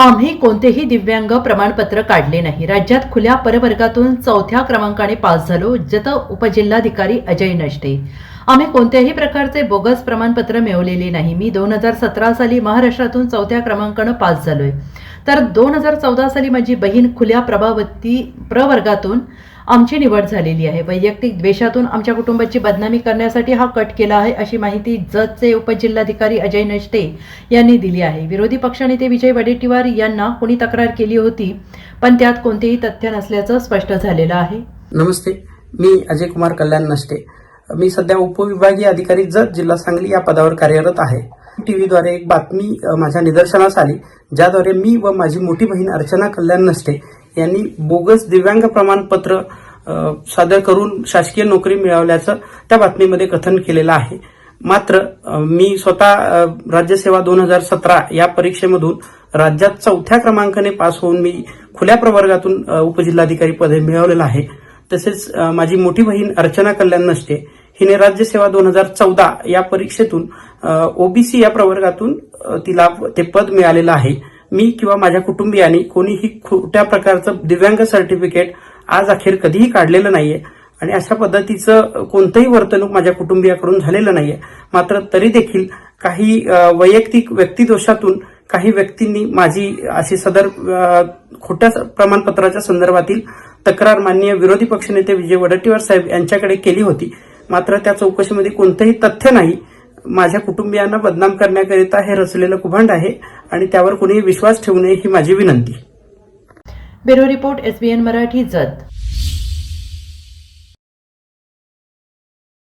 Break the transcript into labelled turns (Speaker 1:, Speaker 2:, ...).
Speaker 1: आम्ही कोणतेही दिव्यांग प्रमाणपत्र काढले नाही. राज्यात खुल्या परवर्गातून चौथ्या क्रमांकाने पास झालो जत उपजिल्हाधिकारी अजय नष्टे. आम्ही कोणत्याही प्रकारचे बोगस प्रमाणपत्र मिळवलेले नाही. मी दोन हजार सतरा साली महाराष्ट्रातून चौथ्या क्रमांकानं पास झालोय. तर दोन हजार चौदा साली माझी बहीण खुल्या प्रभावती प्रवर्गातून आमची निवड झालेली आहे. वैयक्तिक द्वेषातून आमच्या कुटुंबाची बदनामी करण्यासाठी हा कट केला आहे अशी माहिती जतचे उपजिल्हाधिकारी अजय नष्टे यांनी दिली आहे. विरोधी पक्षनेते विजय वडेट्टीवार यांना कोणी तक्रार केली होती पण त्यात कोणतेही तथ्य नसल्याचं स्पष्ट झालेलं आहे.
Speaker 2: नमस्ते. मी अजय कुमार कल्याण नष्टे. मी सध्या उपविभागीय अधिकारी जत जिल्हा सांगली या पदावर कार्यरत आहे. टीव्हीद्वारे एक बातमी माझ्या निदर्शनास आली ज्याद्वारे मी व माझी मोठी बहीण अर्चना कल्याण नसते यांनी बोगस दिव्यांग प्रमाणपत्र सादर करून शासकीय नोकरी मिळवल्याचं त्या बातमीमध्ये कथन केलेलं आहे. मात्र मी स्वतः राज्यसेवा दोन हजार सतरा या परीक्षेमधून राज्यात चौथ्या क्रमांकाने पास होऊन मी खुल्या प्रवर्गातून उपजिल्हाधिकारी पद मिळवलेलं आहे. तसेच माझी मोठी बहीण अर्चना कल्याण नसते हिने राज्यसेवा दोन हजार चौदा या परीक्षेतून ओबीसी या प्रवर्गातून तिला ते पद मिळालेलं आहे. मी किंवा माझ्या कुटुंबियांनी कोणीही खोट्या प्रकारचं दिव्यांग सर्टिफिकेट आज अखेर कधीही काढलेलं नाहीये आणि अशा पद्धतीचं कोणतंही वर्तणूक माझ्या कुटुंबियाकडून झालेलं नाहीये. मात्र तरी देखील काही वैयक्तिक व्यक्तिदोषातून काही व्यक्तींनी माझी अशी सदर खोट्या प्रमाणपत्राच्या संदर्भातील तक्रार माननीय विरोधी पक्षनेते विजय वडट्टीवार साहेब यांच्याकडे केली होती. मात्र त्या चौकशीमध्ये कोणतंही तथ्य नाही. माझ्या कुटुंबियांना बदनाम करण्याकरिता हे रचलेलं कुभांड आहे आणि त्यावर कोणीही विश्वास ठेवू नये ही माझी विनंती.
Speaker 1: Bureau report SBN Marathi Jat.